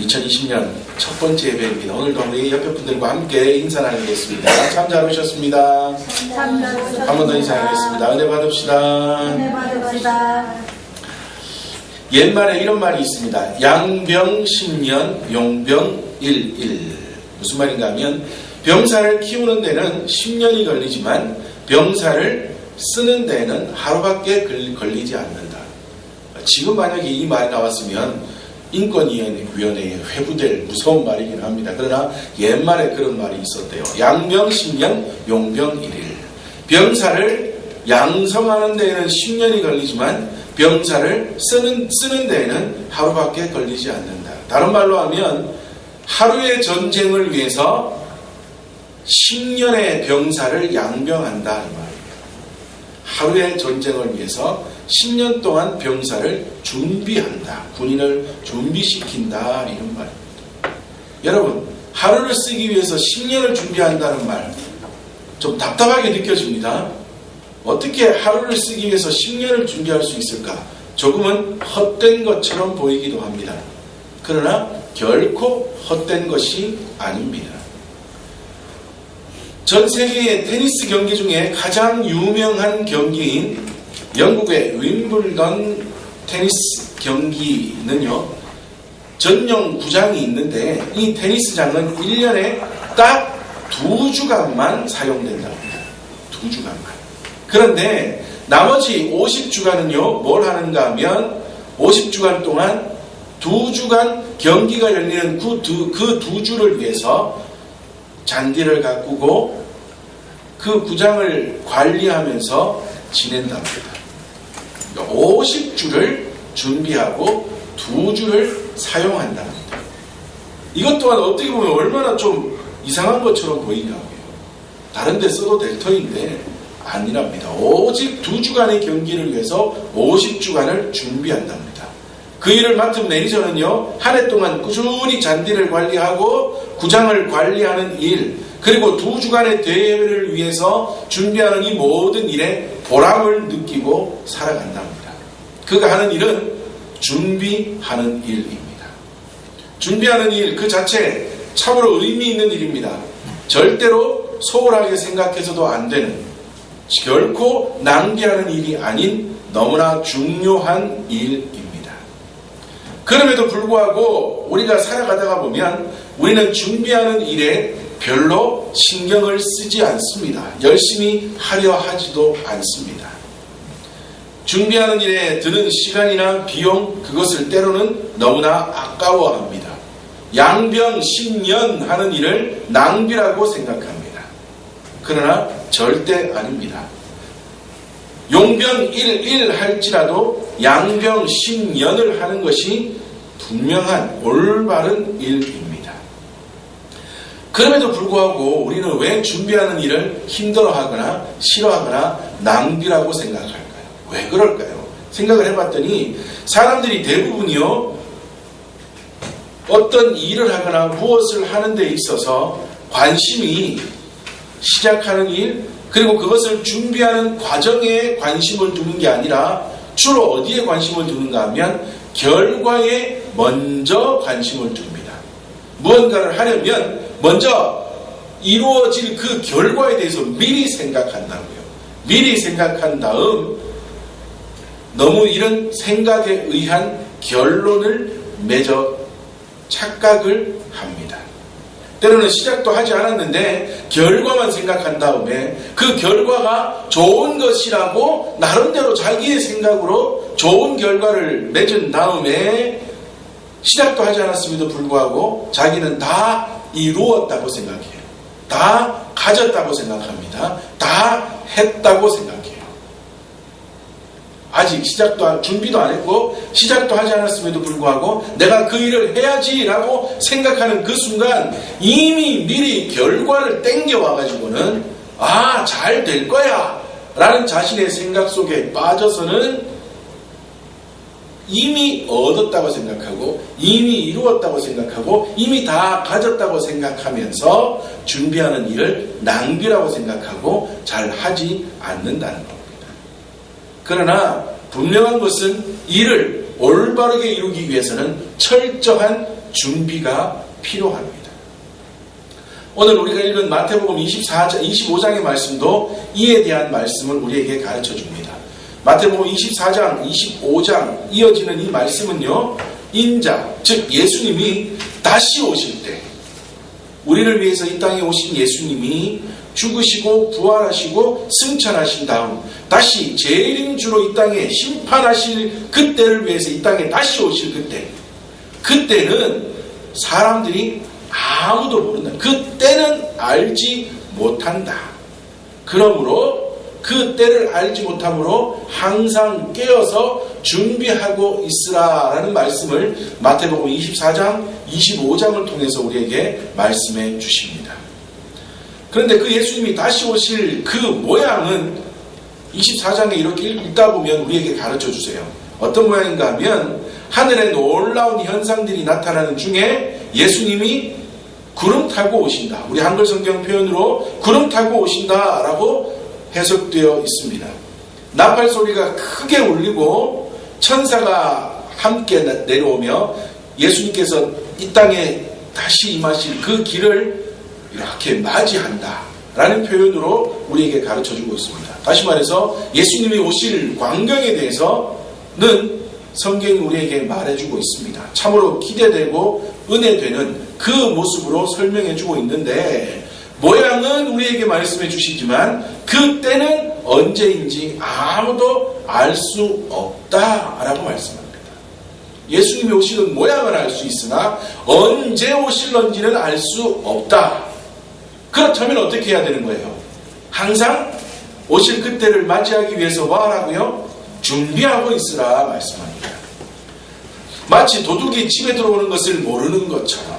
2020년 첫 번째 예배입니다. 오늘도 우리 옆에 분들과 함께 인사 나누겠습니다. 참 잘 오셨습니다. 한 번 더 인사하겠습니다. 은혜 받읍시다. 은혜 받읍시다. 옛말에 이런 말이 있습니다. 양병 10년, 용병 11. 무슨 말인가 하면 병사를 키우는 데는 10년이 걸리지만 병사를 쓰는 데는 하루밖에 걸- 걸리지 않는다. 지금 만약에 이 말이 나왔으면 인권위원회에 회부될 무서운 말이긴 합니다. 그러나 옛말에 그런 말이 있었대요. 양병 10년, 용병 1일. 병사를 양성하는 데에는 10년이 걸리지만 병사를 쓰는, 쓰는 데에는 하루밖에 걸리지 않는다. 다른 말로 하면 하루의 전쟁을 위해서 10년의 병사를 양병한다. 이 말이에요. 하루의 전쟁을 위해서 10년 동안 병사를 준비한다. 군인을 준비시킨다. 이런 말입니다. 여러분, 하루를 쓰기 위해서 10년을 준비한다는 말, 좀 답답하게 느껴집니다. 어떻게 하루를 쓰기 위해서 10년을 준비할 수 있을까? 조금은 헛된 것처럼 보이기도 합니다. 그러나 결코 헛된 것이 아닙니다. 전 세계의 테니스 경기 중에 가장 유명한 경기인 영국의 윈블던 테니스 경기는요, 전용 구장이 있는데 이 테니스장은 1년에 딱 두 주간만 사용된답니다. 두 주간만. 그런데 나머지 50주간은요, 뭘 하는가 하면 50주간 동안 두 주간 경기가 열리는 그 두, 그 두 주를 위해서 잔디를 가꾸고 그 구장을 관리하면서 지낸답니다. 50주를 준비하고 두 주를 사용한답니다. 이것 또한 어떻게 보면 얼마나 좀 이상한 것처럼 보이냐고요. 다른 데 써도 될 터인데 아니랍니다. 오직 두 주간의 경기를 위해서 50주간을 준비한답니다. 그 일을 맡은 매니저는요, 한 해 동안 꾸준히 잔디를 관리하고 구장을 관리하는 일, 그리고 두 주간의 대회를 위해서 준비하는 이 모든 일에 보람을 느끼고 살아간답니다. 그가 하는 일은 준비하는 일입니다. 준비하는 일 그 자체 참으로 의미 있는 일입니다. 절대로 소홀하게 생각해서도 안 되는 결코 낭비하는 일이 아닌 너무나 중요한 일입니다. 그럼에도 불구하고 우리가 살아가다가 보면 우리는 준비하는 일에 별로 신경을 쓰지 않습니다. 열심히 하려 하지도 않습니다. 준비하는 일에 드는 시간이나 비용 그것을 때로는 너무나 아까워합니다. 양병 10년 하는 일을 낭비라고 생각합니다. 그러나 절대 아닙니다. 용병 1일 할지라도 양병 10년을 하는 것이 분명한 올바른 일입니다. 그럼에도 불구하고 우리는 왜 준비하는 일을 힘들어하거나 싫어하거나 낭비라고 생각할까요? 왜 그럴까요? 생각을 해봤더니 사람들이 대부분이요 어떤 일을 하거나 무엇을 하는 데 있어서 관심이 시작하는 일 그리고 그것을 준비하는 과정에 관심을 두는 게 아니라 주로 어디에 관심을 두는가 하면 결과에 먼저 관심을 둡니다. 무언가를 하려면 먼저 이루어질 그 결과에 대해서 미리 생각한다고요. 미리 생각한 다음 너무 이런 생각에 의한 결론을 맺어 착각을 합니다. 때로는 시작도 하지 않았는데 결과만 생각한 다음에 그 결과가 좋은 것이라고 나름대로 자기의 생각으로 좋은 결과를 맺은 다음에 시작도 하지 않았음에도 불구하고 자기는 다 이루었다고 생각해요. 다 가졌다고 생각합니다. 다 했다고 생각해요. 아직 시작도 안, 준비도 안 했고 시작도 하지 않았음에도 불구하고 내가 그 일을 해야지라고 생각하는 그 순간 이미 미리 결과를 땡겨와 가지고는 아 잘 될 거야 라는 자신의 생각 속에 빠져서는 이미 얻었다고 생각하고 이미 이루었다고 생각하고 이미 다 가졌다고 생각하면서 준비하는 일을 낭비라고 생각하고 잘 하지 않는다는 겁니다. 그러나 분명한 것은 일을 올바르게 이루기 위해서는 철저한 준비가 필요합니다. 오늘 우리가 읽은 마태복음 24장, 25장의 말씀도 이에 대한 말씀을 우리에게 가르쳐 줍니다. 마태복음 24장, 25장 이어지는 이 말씀은요, 인자, 즉 예수님이 다시 오실 때, 우리를 위해서 이 땅에 오신 예수님이 죽으시고 부활하시고 승천하신 다음 다시 재림주로 이 땅에 심판하실 그때를 위해서 이 땅에 다시 오실 그때 그때는 사람들이 아무도 모른다. 그때는 알지 못한다. 그러므로 그 때를 알지 못함으로 항상 깨어서 준비하고 있으라라는 말씀을 마태복음 24장, 25장을 통해서 우리에게 말씀해 주십니다. 그런데 그 예수님이 다시 오실 그 모양은 24장에 이렇게 읽다 보면 우리에게 가르쳐 주세요. 어떤 모양인가 하면 하늘에 놀라운 현상들이 나타나는 중에 예수님이 구름 타고 오신다. 우리 한글 성경 표현으로 구름 타고 오신다라고 해석되어 있습니다. 나팔 소리가 크게 울리고 천사가 함께 내려오며 예수님께서 이 땅에 다시 임하실 그 길을 이렇게 맞이한다. 라는 표현으로 우리에게 가르쳐 주고 있습니다. 다시 말해서 예수님이 오실 광경에 대해서는 성경이 우리에게 말해주고 있습니다. 참으로 기대되고 은혜되는 그 모습으로 설명해 주고 있는데 모양은 우리에게 말씀해 주시지만 그 때는 언제인지 아무도 알 수 없다라고 말씀합니다. 예수님이 오시는 모양은 알수 있으나 언제 오실런지는 알 수 없다. 그렇다면 어떻게 해야 되는 거예요? 항상 오실 그때를 맞이하기 위해서 뭐하라고요? 준비하고 있으라 말씀합니다. 마치 도둑이 집에 들어오는 것을 모르는 것처럼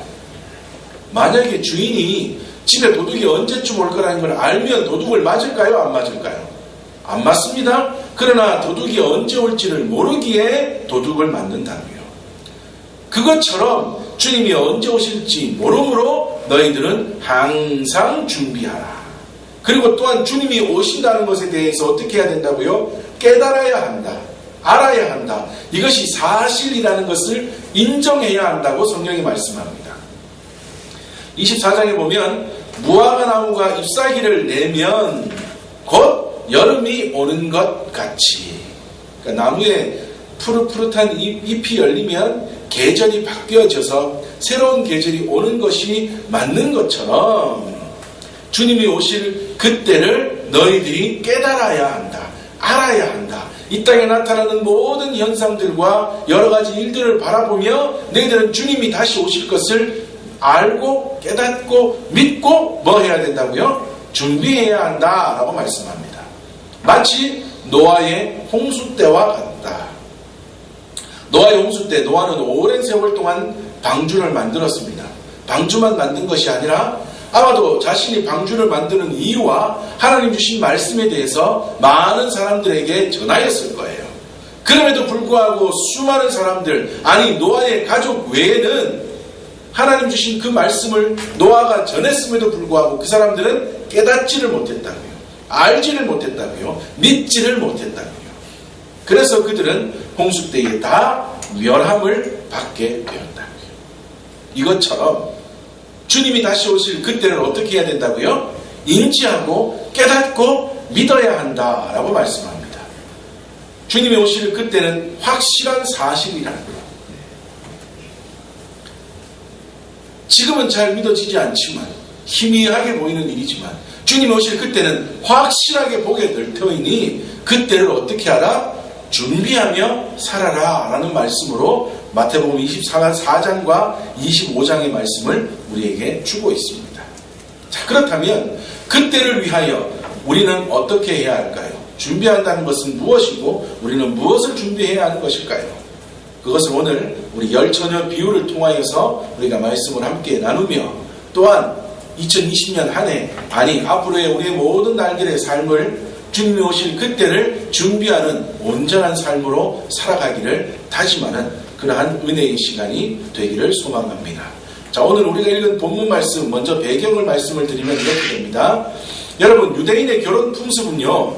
만약에 주인이 집에 도둑이 언제쯤 올 거라는 걸 알면 도둑을 맞을까요? 안 맞을까요? 안 맞습니다. 그러나 도둑이 언제 올지를 모르기에 도둑을 맞는다고요. 그것처럼 주님이 언제 오실지 모르므로 너희들은 항상 준비하라. 그리고 또한 주님이 오신다는 것에 대해서 어떻게 해야 된다고요? 깨달아야 한다. 알아야 한다. 이것이 사실이라는 것을 인정해야 한다고 성경이 말씀합니다. 24장에 보면 무화과 나무가 잎사귀를 내면 곧 여름이 오는 것 같이 그러니까 나무에 푸릇푸릇한 잎, 이 열리면 계절이 바뀌어져서 새로운 계절이 오는 것이 맞는 것처럼 주님이 오실 그때를 너희들이 깨달아야 한다. 알아야 한다. 이 땅에 나타나는 모든 현상들과 여러 가지 일들을 바라보며 너희들은 주님이 다시 오실 것을 알고 깨닫고 믿고 뭐 해야 된다고요? 준비해야 한다라고 말씀합니다. 마치 노아의 홍수 때와 같다. 노아의 홍수 때 노아는 오랜 세월 동안 방주를 만들었습니다. 방주만 만든 것이 아니라 아마도 자신이 방주를 만드는 이유와 하나님 주신 말씀에 대해서 많은 사람들에게 전하였을 거예요. 그럼에도 불구하고 수많은 사람들, 아니 노아의 가족 외에는 하나님 주신 그 말씀을 노아가 전했음에도 불구하고 그 사람들은 깨닫지를 못했다고요. 알지를 못했다고요. 믿지를 못했다고요. 그래서 그들은 홍수 때에 다 멸함을 받게 되었다고요. 이것처럼 주님이 다시 오실 그때는 어떻게 해야 된다고요? 인지하고 깨닫고 믿어야 한다라고 말씀합니다. 주님이 오실 그때는 확실한 사실이라는 거예요. 지금은 잘 믿어지지 않지만 희미하게 보이는 일이지만 주님 오실 그때는 확실하게 보게 될 터이니 그때를 어떻게 하라? 준비하며 살아라 라는 말씀으로 마태복음 24장 4장과 25장의 말씀을 우리에게 주고 있습니다. 자, 그렇다면 그때를 위하여 우리는 어떻게 해야 할까요? 준비한다는 것은 무엇이고 우리는 무엇을 준비해야 하는 것일까요? 그것을 오늘 우리 열처녀 비유를 통하여서 우리가 말씀을 함께 나누며 또한 2020년 한 해 아니 앞으로의 우리의 모든 날들의 삶을 주님이 오실 그때를 준비하는 온전한 삶으로 살아가기를 다짐하는 그러한 은혜의 시간이 되기를 소망합니다. 자, 오늘 우리가 읽은 본문 말씀, 먼저 배경을 말씀을 드리면 이렇게 됩니다. 여러분, 유대인의 결혼 풍습은요,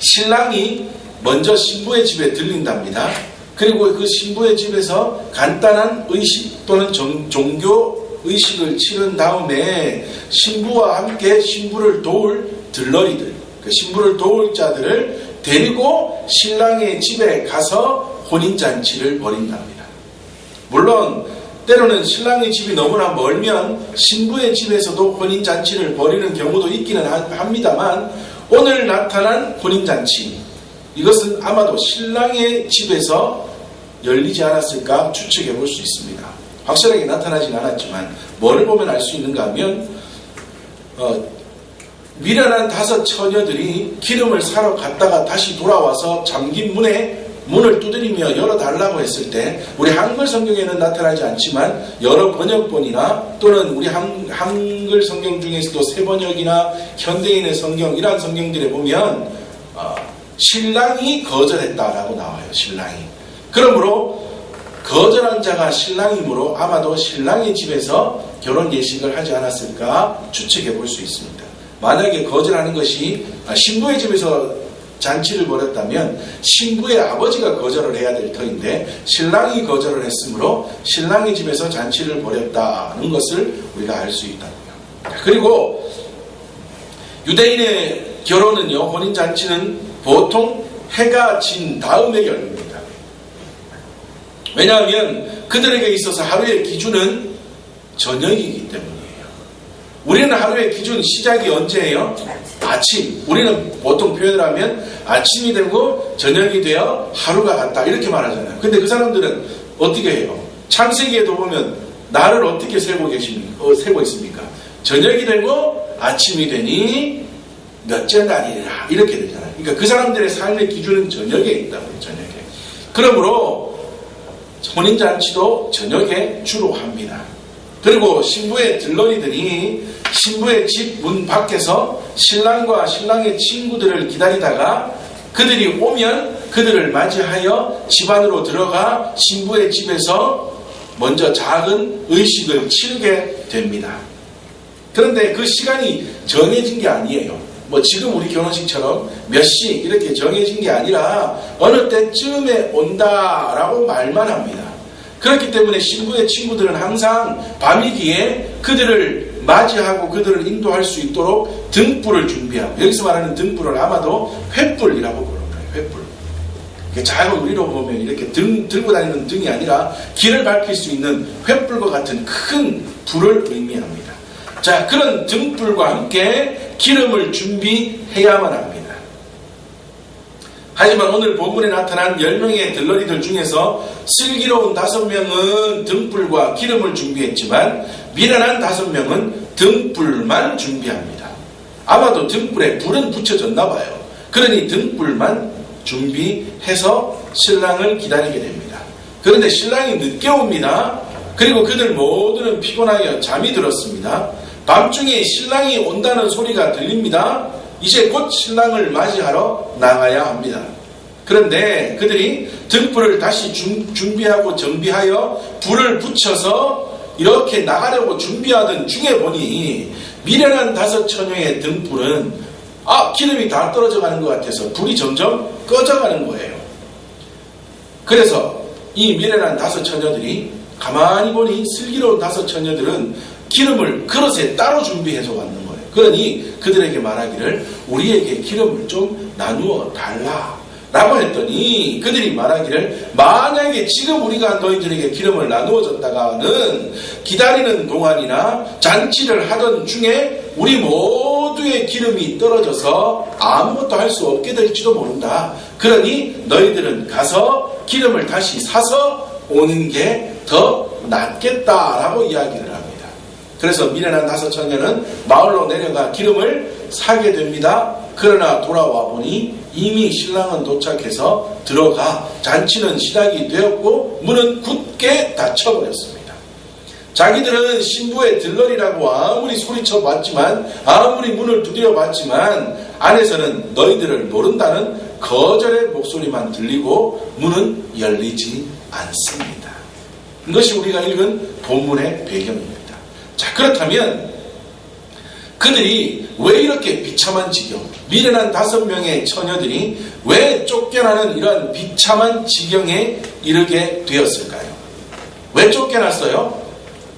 신랑이 먼저 신부의 집에 들린답니다. 그리고 그 신부의 집에서 간단한 의식 또는 정- 종교 의식을 치른 다음에 신부와 함께 신부를 도울 들러리들, 그 신부를 도울 자들을 데리고 신랑의 집에 가서 혼인잔치를 벌인답니다. 물론 때로는 신랑의 집이 너무나 멀면 신부의 집에서도 혼인잔치를 벌이는 경우도 있기는 하- 합니다만 오늘 나타난 혼인잔치 이것은 아마도 신랑의 집에서 열리지 않았을까 추측해 볼 수 있습니다. 확실하게 나타나진 않았지만 뭐를 보면 알 수 있는가 하면 어, 미련한 다섯 처녀들이 기름을 사러 갔다가 다시 돌아와서 잠긴 문에 문을 두드리며 열어달라고 했을 때 우리 한글 성경에는 나타나지 않지만 여러 번역본이나 또는 우리 한, 한글 성경 중에서도 새 번역이나 현대인의 성경 이러한 성경들에 보면 어, 신랑이 거절했다라고 나와요. 신랑이. 그러므로 거절한 자가 신랑이므로 아마도 신랑의 집에서 결혼 예식을 하지 않았을까 추측해 볼 수 있습니다. 만약에 거절하는 것이 아, 신부의 집에서 잔치를 벌였다면 신부의 아버지가 거절을 해야 될 터인데 신랑이 거절을 했으므로 신랑의 집에서 잔치를 벌였다는 것을 우리가 알 수 있다고요. 그리고 유대인의 결혼은요, 혼인 잔치는 보통 해가 진 다음에 열립니다. 왜냐하면 그들에게 있어서 하루의 기준은 저녁이기 때문이에요. 우리는 하루의 기준 시작이 언제예요? 아침. 우리는 보통 표현을 하면 아침이 되고 저녁이 되어 하루가 갔다 이렇게 말하잖아요. 근데 그 사람들은 어떻게 해요? 창세기에도 보면 나를 어떻게 세고 계십니까? 어, 세고 있습니까? 저녁이 되고 아침이 되니 몇째 날이라 이렇게 되잖아요. 그러니까 그 사람들의 삶의 기준은 저녁에 있다고요. 저녁에. 그러므로 혼인잔치도 저녁에 주로 합니다. 그리고 신부의 들러리들이 신부의 집 문 밖에서 신랑과 신랑의 친구들을 기다리다가 그들이 오면 그들을 맞이하여 집 안으로 들어가 신부의 집에서 먼저 작은 의식을 치르게 됩니다. 그런데 그 시간이 정해진 게 아니에요. 뭐 지금 우리 결혼식처럼 몇 시 이렇게 정해진 게 아니라 어느 때쯤에 온다라고 말만 합니다. 그렇기 때문에 신부의 친구들은 항상 밤이기에 그들을 맞이하고 그들을 인도할 수 있도록 등불을 준비하고 여기서 말하는 등불을 아마도 횃불이라고 거예요. 횃불. 작은 우리로 보면 이렇게 등 들고 다니는 등이 아니라 길을 밝힐 수 있는 횃불과 같은 큰 불을 의미합니다. 자, 그런 등불과 함께 기름을 준비해야만 합니다. 하지만 오늘 본문에 나타난 10명의 들러리들 중에서 슬기로운 다섯 명은 등불과 기름을 준비했지만 미련한 다섯 명은 등불만 준비합니다. 아마도 등불에 불은 붙여졌나 봐요. 그러니 등불만 준비해서 신랑을 기다리게 됩니다. 그런데 신랑이 늦게 옵니다. 그리고 그들 모두는 피곤하여 잠이 들었습니다. 밤중에 신랑이 온다는 소리가 들립니다. 이제 곧 신랑을 맞이하러 나가야 합니다. 그런데 그들이 등불을 다시 준- 준비하고 정비하여 불을 붙여서 이렇게 나가려고 준비하던 중에 보니 미련한 다섯 처녀의 등불은 아 기름이 다 떨어져 가는 것 같아서 불이 점점 꺼져 가는 거예요. 그래서 이 미련한 다섯 처녀들이 가만히 보니 슬기로운 다섯 처녀들은 기름을 그릇에 따로 준비해서 왔는 거예요. 그러니 그들에게 말하기를 우리에게 기름을 좀 나누어 달라. 라고 했더니 그들이 말하기를 만약에 지금 우리가 너희들에게 기름을 나누어 줬다가는 기다리는 동안이나 잔치를 하던 중에 우리 모두의 기름이 떨어져서 아무것도 할 수 없게 될지도 모른다. 그러니 너희들은 가서 기름을 다시 사서 오는 게 더 낫겠다라고 이야기를. 그래서 미련한 다섯 처녀는 마을로 내려가 기름을 사게 됩니다. 그러나 돌아와 보니 이미 신랑은 도착해서 들어가 잔치는 시작이 되었고 문은 굳게 닫혀버렸습니다. 자기들은 신부의 들러리라고 아무리 소리쳐 봤지만 아무리 문을 두드려 봤지만 안에서는 너희들을 모른다는 거절의 목소리만 들리고 문은 열리지 않습니다. 이것이 우리가 읽은 본문의 배경입니다. 자, 그렇다면 그들이 왜 이렇게 비참한 지경, 미련한 다섯 명의 처녀들이 왜 쫓겨나는 이런 비참한 지경에 이르게 되었을까요? 왜 쫓겨났어요?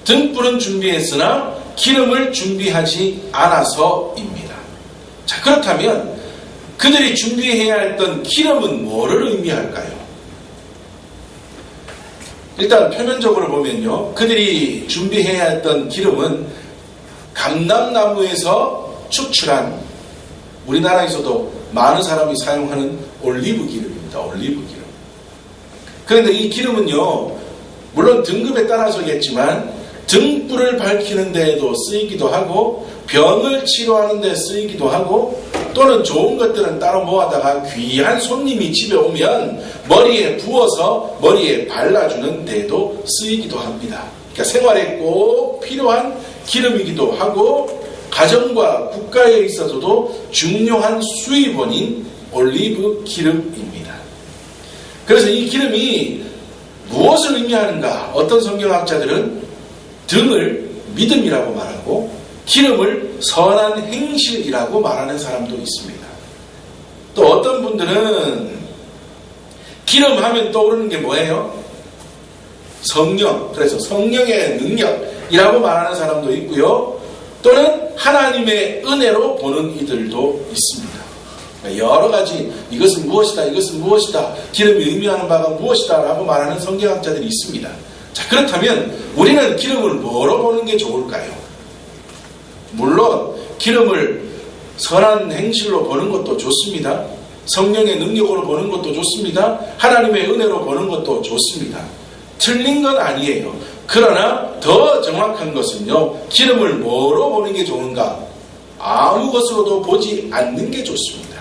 등불은 준비했으나 기름을 준비하지 않아서입니다. 자, 그렇다면 그들이 준비해야 했던 기름은 뭐를 의미할까요? 일단 표면적으로 보면요. 그들이 준비해야 했던 기름은 감람나무에서 추출한 우리나라에서도 많은 사람이 사용하는 올리브 기름입니다. 올리브 기름. 그런데 이 기름은요, 물론 등급에 따라서겠지만 등불을 밝히는 데에도 쓰이기도 하고 병을 치료하는 데 쓰이기도 하고 또는 좋은 것들은 따로 모아다가 귀한 손님이 집에 오면 머리에 부어서 머리에 발라주는 데도 쓰이기도 합니다. 그러니까 생활에 꼭 필요한 기름이기도 하고 가정과 국가에 있어서도 중요한 수입원인 올리브 기름입니다. 그래서 이 기름이 무엇을 의미하는가? 어떤 성경학자들은 등을 믿음이라고 말하고 기름을 선한 행실이라고 말하는 사람도 있습니다. 또 어떤 분들은 기름 하면 떠오르는 게 뭐예요? 성령, 그래서 성령의 능력이라고 말하는 사람도 있고요. 또는 하나님의 은혜로 보는 이들도 있습니다. 여러 가지 이것은 무엇이다, 이것은 무엇이다, 기름이 의미하는 바가 무엇이다 라고 말하는 성경학자들이 있습니다. 자, 그렇다면 우리는 기름을 뭐로 보는 게 좋을까요? 물론 기름을 선한 행실로 보는 것도 좋습니다. 성령의 능력으로 보는 것도 좋습니다. 하나님의 은혜로 보는 것도 좋습니다. 틀린 건 아니에요. 그러나 더 정확한 것은요, 기름을 뭐로 보는 게 좋은가? 아무 것으로도 보지 않는 게 좋습니다.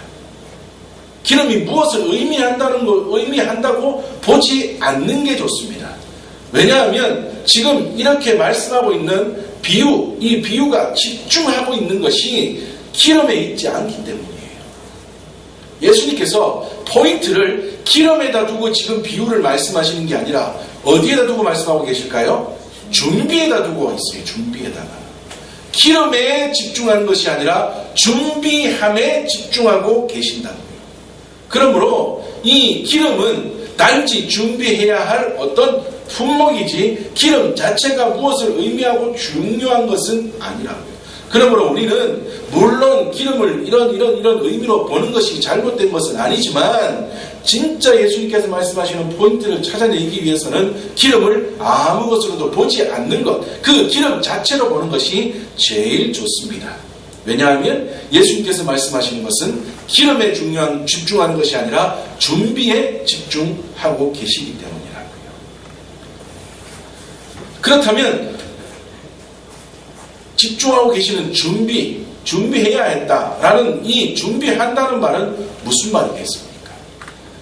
기름이 무엇을 의미한다는 거, 의미한다고 보지 않는 게 좋습니다. 왜냐하면 지금 이렇게 말씀하고 있는 비유, 이 비유가 집중하고 있는 것이 기름에 있지 않기 때문이에요. 예수님께서 포인트를 기름에다 두고 지금 비유를 말씀하시는 게 아니라 어디에다 두고 말씀하고 계실까요? 준비에다 두고 있어요. 준비에다가. 기름에 집중하는 것이 아니라 준비함에 집중하고 계신다고요. 그러므로 이 기름은 단지 준비해야 할 어떤 품목이지 기름 자체가 무엇을 의미하고 중요한 것은 아니라고요. 그러므로 우리는 물론 기름을 이런 이런 이런 의미로 보는 것이 잘못된 것은 아니지만 진짜 예수님께서 말씀하시는 포인트를 찾아내기 위해서는 기름을 아무 것으로도 보지 않는 것, 그 기름 자체로 보는 것이 제일 좋습니다. 왜냐하면 예수님께서 말씀하시는 것은 기름에 중요한 집중하는 것이 아니라 준비에 집중하고 계시기 때문이라고요. 그렇다면 집중하고 계시는 준비, 준비해야 했다라는 이 준비한다는 말은 무슨 말이겠습니까?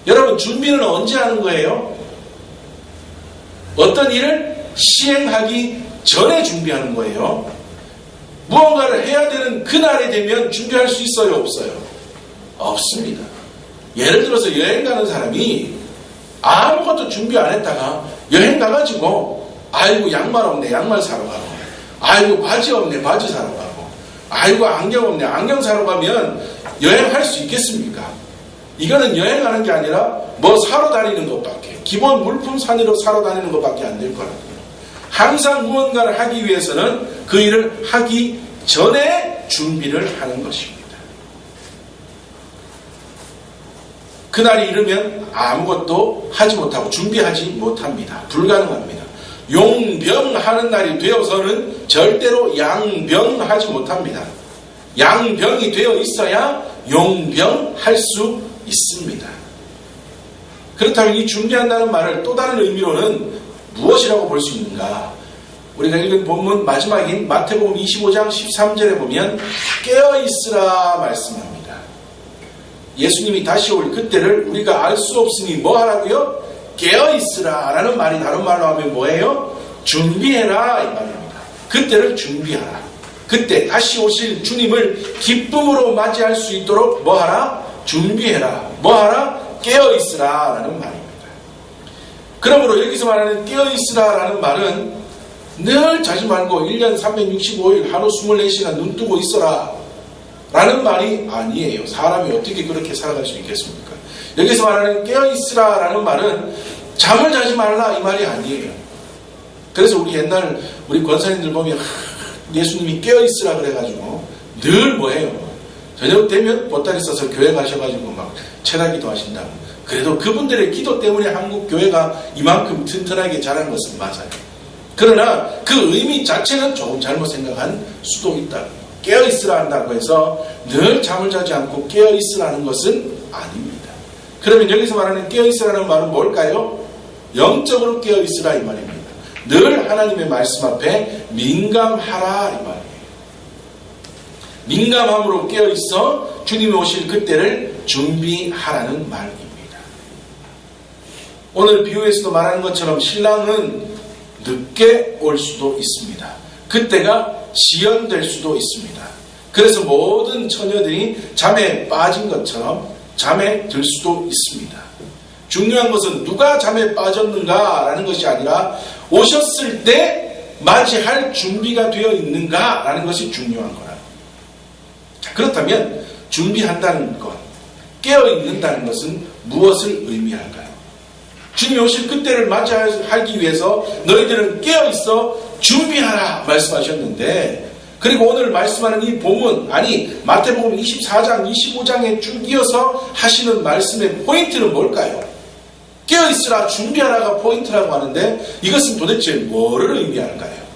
여러분 준비는 언제 하는 거예요? 어떤 일을 시행하기 전에 준비하는 거예요. 무언가를 해야 되는 그날이 되면 준비할 수 있어요, 없어요? 없습니다. 예를 들어서 여행 가는 사람이 아무것도 준비 안 했다가 여행 가가지고 아이고 양말 없네 양말 사러 가고 아이고 바지 없네 바지 사러 가고 아이고 안경 없네 안경 사러 가면 여행할 수 있겠습니까? 이거는 여행하는 게 아니라 뭐 사러 다니는 것밖에 기본 물품 산으로 사러 다니는 것밖에 안 될 거라고요. 항상 무언가를 하기 위해서는 그 일을 하기 전에 준비를 하는 것입니다. 그날이 이르면 아무것도 하지 못하고 준비하지 못합니다. 불가능합니다. 용병하는 날이 되어서는 절대로 양병하지 못합니다. 양병이 되어 있어야 용병할 수 있습니다. 그렇다면 이 준비한다는 말을 또 다른 의미로는 무엇이라고 볼 수 있는가? 우리가 읽은 본문 마지막인 마태복음 25장 13절에 보면 깨어 있으라 말씀합니다. 예수님이 다시 올 그때를 우리가 알 수 없으니 뭐 하라고요? 깨어 있으라 라는 말이 다른 말로 하면 뭐예요? 준비해라 이 말입니다. 그때를 준비하라. 그때 다시 오실 주님을 기쁨으로 맞이할 수 있도록 뭐 하라? 준비해라. 뭐 하라? 깨어 있으라 라는 말입니다. 그러므로 여기서 말하는 깨어 있으라 라는 말은 늘 자지 말고 1년 365일 하루 24시간 눈 뜨고 있어라. 라는 말이 아니에요. 사람이 어떻게 그렇게 살아갈 수 있겠습니까? 여기서 말하는 깨어있으라 라는 말은 잠을 자지 말라 이 말이 아니에요. 그래서 우리 옛날 우리 권사님들 보면 하, 예수님이 깨어 있으라 그래가지고 늘 뭐해요? 저녁 되면 보따리 써서 교회 가셔가지고 막 철학기도 하신다. 그래도 그분들의 기도 때문에 한국 교회가 이만큼 튼튼하게 자란 것은 맞아요. 그러나 그 의미 자체는 조금 잘못 생각한 수도 있다. 깨어 있으라 한다고 해서 늘 잠을 자지 않고 깨어 있으라는 것은 아닙니다. 그러면 여기서 말하는 깨어 있으라는 말은 뭘까요? 영적으로 깨어 있으라 이 말입니다. 늘 하나님의 말씀 앞에 민감하라 이 말이에요. 민감함으로 깨어 있어 주님이 오실 그때를 준비하라는 말입니다. 오늘 비유에서도 말하는 것처럼 신랑은 늦게 올 수도 있습니다. 그때가 지연될 수도 있습니다. 그래서 모든 처녀들이 잠에 빠진 것처럼 잠에 들 수도 있습니다. 중요한 것은 누가 잠에 빠졌는가라는 것이 아니라 오셨을 때 맞이할 준비가 되어 있는가라는 것이 중요한 거라. 자, 그렇다면 준비한다는 것, 깨어 있는다는 것은 무엇을 의미할까요? 주님이 오실 그때를 맞이하기 위해서 너희들은 깨어 있어 준비하라 말씀하셨는데 그리고 오늘 말씀하는 이 본문 아니 마태복음 24장 25장에 쭉 이어서 하시는 말씀의 포인트는 뭘까요? 깨어 있으라 준비하라가 포인트라고 하는데 이것은 도대체 뭐를 의미하는가요?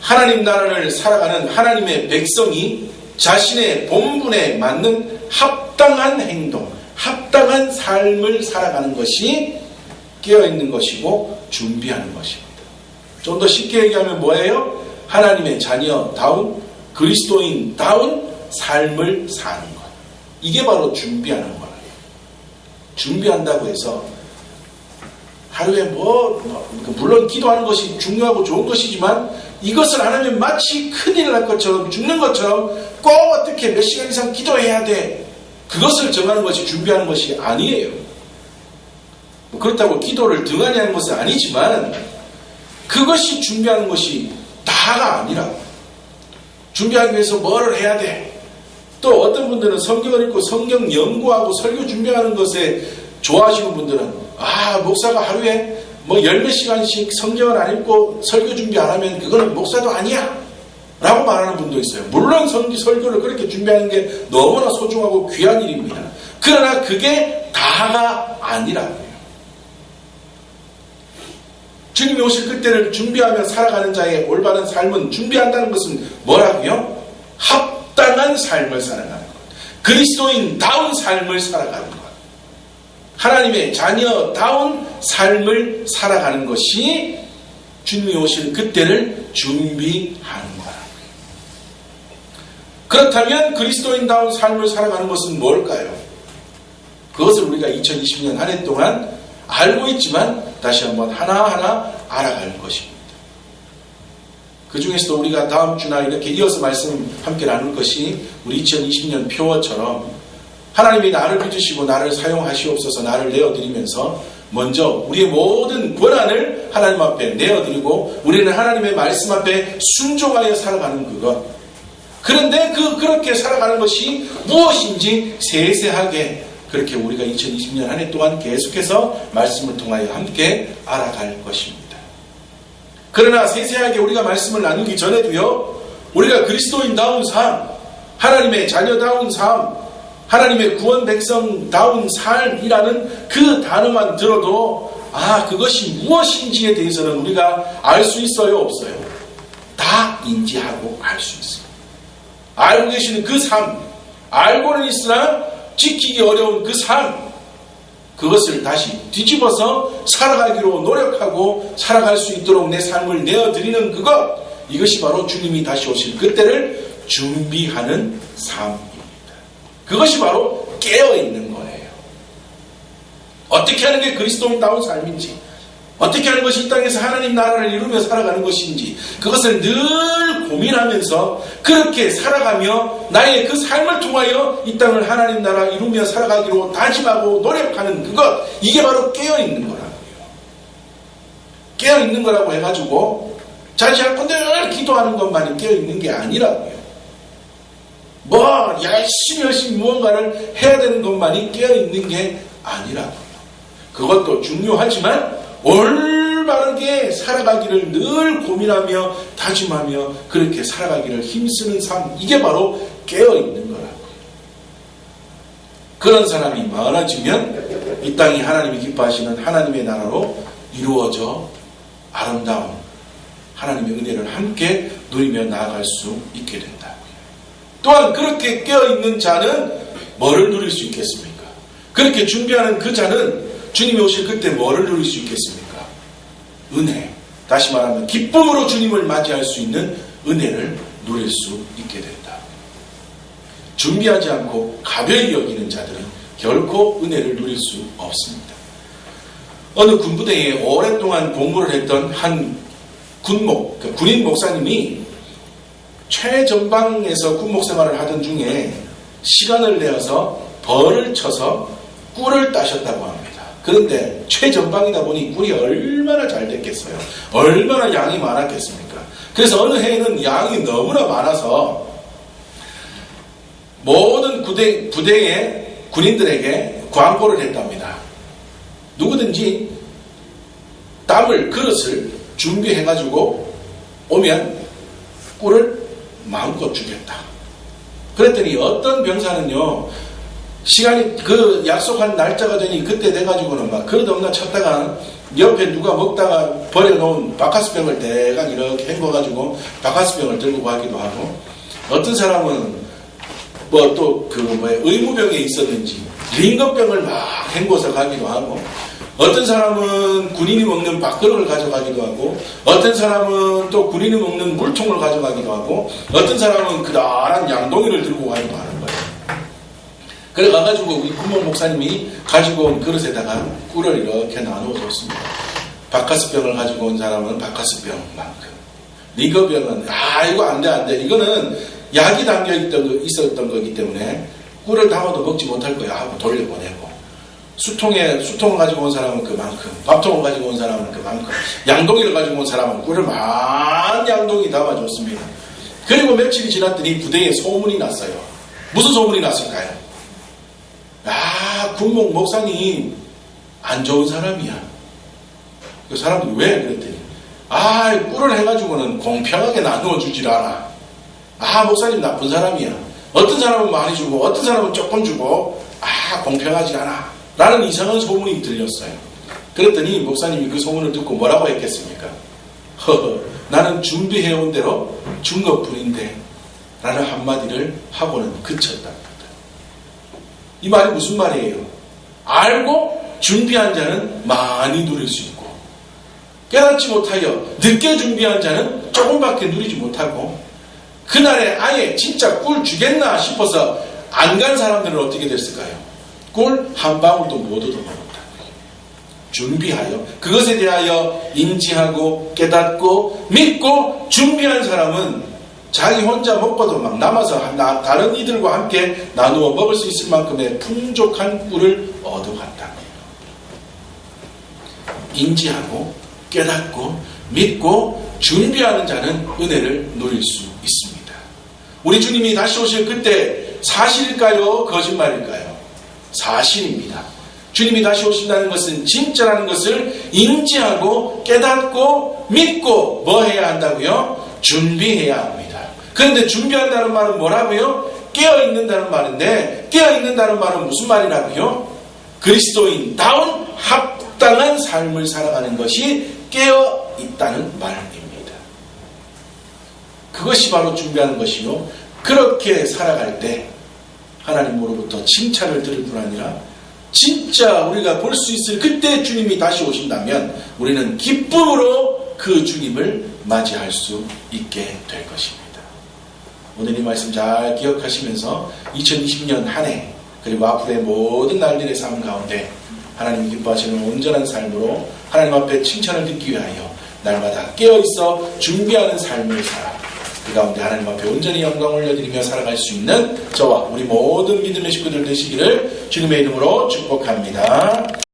하나님 나라를 살아가는 하나님의 백성이 자신의 본분에 맞는 합당한 행동, 합당한 삶을 살아가는 것이 깨어있는 것이고 준비하는 것입니다. 좀 더 쉽게 얘기하면 뭐예요? 하나님의 자녀다운 그리스도인다운 삶을 사는 것. 이게 바로 준비하는 거예요. 준비한다고 해서 하루에 뭐, 뭐 물론 기도하는 것이 중요하고 좋은 것이지만 이것을 안 하면 마치 큰일 날 것처럼 죽는 것처럼 꼭 어떻게 몇 시간 이상 기도해야 돼. 그것을 정하는 것이 준비하는 것이 아니에요. 뭐 그렇다고 기도를 등한히 하는 것은 아니지만 그것이 준비하는 것이 다가 아니라 준비하기 위해서 뭐를 해야 돼. 또 어떤 분들은 성경을 읽고 성경 연구하고 설교 준비하는 것에 좋아하시는 분들은 아 목사가 하루에 뭐 열몇 시간씩 성경을 안 읽고 설교 준비 안 하면 그거는 목사도 아니야 라고 말하는 분도 있어요. 물론 성기 설교를 그렇게 준비하는 게 너무나 소중하고 귀한 일입니다. 그러나 그게 다가 아니라고요. 주님이 오실 그때를 준비하며 살아가는 자의 올바른 삶은 준비한다는 것은 뭐라고요? 합 당한 삶을 살아가는 것. 그리스도인다운 삶을 살아가는 것. 하나님의 자녀다운 삶을 살아가는 것이 주님이 오실 그때를 준비하는 거라. 그렇다면 그리스도인다운 삶을 살아가는 것은 뭘까요? 그것을 우리가 2020년 한 해 동안 알고 있지만 다시 한번 하나하나 알아갈 것입니다. 그 중에서도 우리가 다음 주나 이렇게 이어서 말씀 함께 나눌 것이 우리 2020년 표어처럼 하나님이 나를 믿으시고 나를 사용하시옵소서 나를 내어드리면서 먼저 우리의 모든 권한을 하나님 앞에 내어드리고 우리는 하나님의 말씀 앞에 순종하여 살아가는 그것. 그런데 그 그렇게 살아가는 것이 무엇인지 세세하게 그렇게 우리가 2020년 한 해 동안 계속해서 말씀을 통하여 함께 알아갈 것입니다. 그러나 세세하게 우리가 말씀을 나누기 전에도요, 우리가 그리스도인다운 삶, 하나님의 자녀다운 삶, 하나님의 구원 백성다운 삶이라는 그 단어만 들어도 아, 그것이 무엇인지에 대해서는 우리가 알 수 있어요, 없어요? 다 인지하고 알 수 있어요. 알고 계시는 그 삶, 알고는 있으나 지키기 어려운 그 삶, 그것을 다시 뒤집어서 살아가기로 노력하고 살아갈 수 있도록 내 삶을 내어드리는 그것, 이것이 바로 주님이 다시 오실 그때를 준비하는 삶입니다. 그것이 바로 깨어있는 거예요. 어떻게 하는 게 그리스도인다운 삶인지, 어떻게 하는 것이 이 땅에서 하나님 나라를 이루며 살아가는 것인지 그것을 늘 고민하면서 그렇게 살아가며 나의 그 삶을 통하여 이 땅을 하나님 나라 이루며 살아가기로 다짐하고 노력하는 그것 이게 바로 깨어있는 거라고요. 깨어 있는 거라고 해가지고 자지 않고 늘 기도하는 것만이 깨어 있는 게 아니라고요. 뭐 열심히 열심히 무언가를 해야 되는 것만이 깨어 있는 게 아니라고요. 그것도 중요하지만 올바르게 살아가기를 늘 고민하며 다짐하며 그렇게 살아가기를 힘쓰는 삶 이게 바로 깨어 있는 거라고요. 그런 사람이 많아지면 이 땅이 하나님이 기뻐하시는 하나님의 나라로 이루어져 아름다운 하나님의 은혜를 함께 누리며 나아갈 수 있게 된다고요. 또한 그렇게 깨어있는 자는 뭐를 누릴 수 있겠습니까? 그렇게 준비하는 그 자는 주님이 오실 그때 뭐를 누릴 수 있겠습니까? 은혜. 다시 말하면 기쁨으로 주님을 맞이할 수 있는 은혜를 누릴 수 있게 된다. 준비하지 않고 가벼이 여기는 자들은 결코 은혜를 누릴 수 없습니다. 어느 군부대에 오랫동안 공부를 했던 한 군목, 그 군인 목사님이 최전방에서 군목 생활을 하던 중에 시간을 내어서 벌을 쳐서 꿀을 따셨다고 합니다. 그런데 최전방이다 보니 꿀이 얼마나 잘 됐겠어요. 얼마나 양이 많았겠습니까? 그래서 어느 해에는 양이 너무나 많아서 모든 부대, 부대의 군인들에게 광고를 했답니다. 누구든지 땀을, 그릇을 준비해가지고 오면 꿀을 마음껏 주겠다. 그랬더니 어떤 병사는요, 시간이 그 약속한 날짜가 되니 그때 돼가지고는 막 그릇없나 찾다가 옆에 누가 먹다가 버려놓은 바카스병을 대강 이렇게 헹궈가지고 바카스병을 들고 가기도 하고 어떤 사람은 뭐 또 그 뭐야 의무병에 있었는지 링거병을 막 헹궈서 가기도 하고 어떤 사람은 군인이 먹는 밥그릇을 가져가기도 하고 어떤 사람은 또 군인이 먹는 물통을 가져가기도 하고 어떤 사람은 그다란 양동이를 들고 가기도 거예요. 그래 가가지고 우리 구멍 목사님이 가지고 온 그릇에다가 꿀을 이렇게 나누어 줬습니다. 바카스병을 가지고 온 사람은 바카스병만큼 리거병은 아 이거 안돼 안돼 이거는 약이 담겨 있던 거, 있었던 거기 때문에 꿀을 담아도 먹지 못할 거야 하고 돌려보내고 수통에 수통을 가지고 온 사람은 그만큼 밥통을 가지고 온 사람은 그만큼 양동이를 가지고 온 사람은 꿀을 만 양동이 담아줬습니다. 그리고 며칠이 지났더니 부대에 소문이 났어요. 무슨 소문이 났을까요? 아 군목 목사님 안 좋은 사람이야. 그 사람들이 왜 그랬더니 아 꿀을 해가지고는 공평하게 나누어 주질 않아. 아 목사님 나쁜 사람이야. 어떤 사람은 많이 주고 어떤 사람은 조금 주고 아 공평하지 않아. 라는 이상한 소문이 들렸어요. 그랬더니 목사님이 그 소문을 듣고 뭐라고 했겠습니까? 허허 나는 준비해온 대로 준 것뿐인데 라는 한마디를 하고는 그쳤답니다. 이 말이 무슨 말이에요? 알고 준비한 자는 많이 누릴 수 있고 깨닫지 못하여 늦게 준비한 자는 조금밖에 누리지 못하고 그날에 아예 진짜 꿀 주겠나 싶어서 안 간 사람들은 어떻게 됐을까요? 꿀 한 방울도 못 얻어먹었다. 준비하여 그것에 대하여 인지하고 깨닫고 믿고 준비한 사람은 자기 혼자 먹고도 막 남아서 나- 다른 이들과 함께 나누어 먹을 수 있을 만큼의 풍족한 꿀을 얻어갔다. 인지하고 깨닫고 믿고 준비하는 자는 은혜를 누릴 수 있습니다. 우리 주님이 다시 오실 그때 사실일까요? 거짓말일까요? 사실입니다. 주님이 다시 오신다는 것은 진짜라는 것을 인지하고 깨닫고 믿고 뭐 해야 한다고요? 준비해야 합니다. 그런데 준비한다는 말은 뭐라고요? 깨어 있는다는 말인데 깨어 있는다는 말은 무슨 말이라고요? 그리스도인다운 합당한 삶을 살아가는 것이 깨어 있다는 말입니다. 그것이 바로 준비하는 것이요. 그렇게 살아갈 때 하나님으로부터 칭찬을 들을 뿐 아니라 진짜 우리가 볼 수 있을 그때 주님이 다시 오신다면 우리는 기쁨으로 그 주님을 맞이할 수 있게 될 것입니다. 오늘 이 말씀 잘 기억하시면서 2020년 한 해 그리고 앞으로의 모든 날들의 삶 가운데 하나님 기뻐하시는 온전한 삶으로 하나님 앞에 칭찬을 듣기 위하여 날마다 깨어있어 준비하는 삶을 살아 그 가운데 하나님 앞에 온전히 영광을 올려드리며 살아갈 수 있는 저와 우리 모든 믿음의 식구들 되시기를 주님의 이름으로 축복합니다.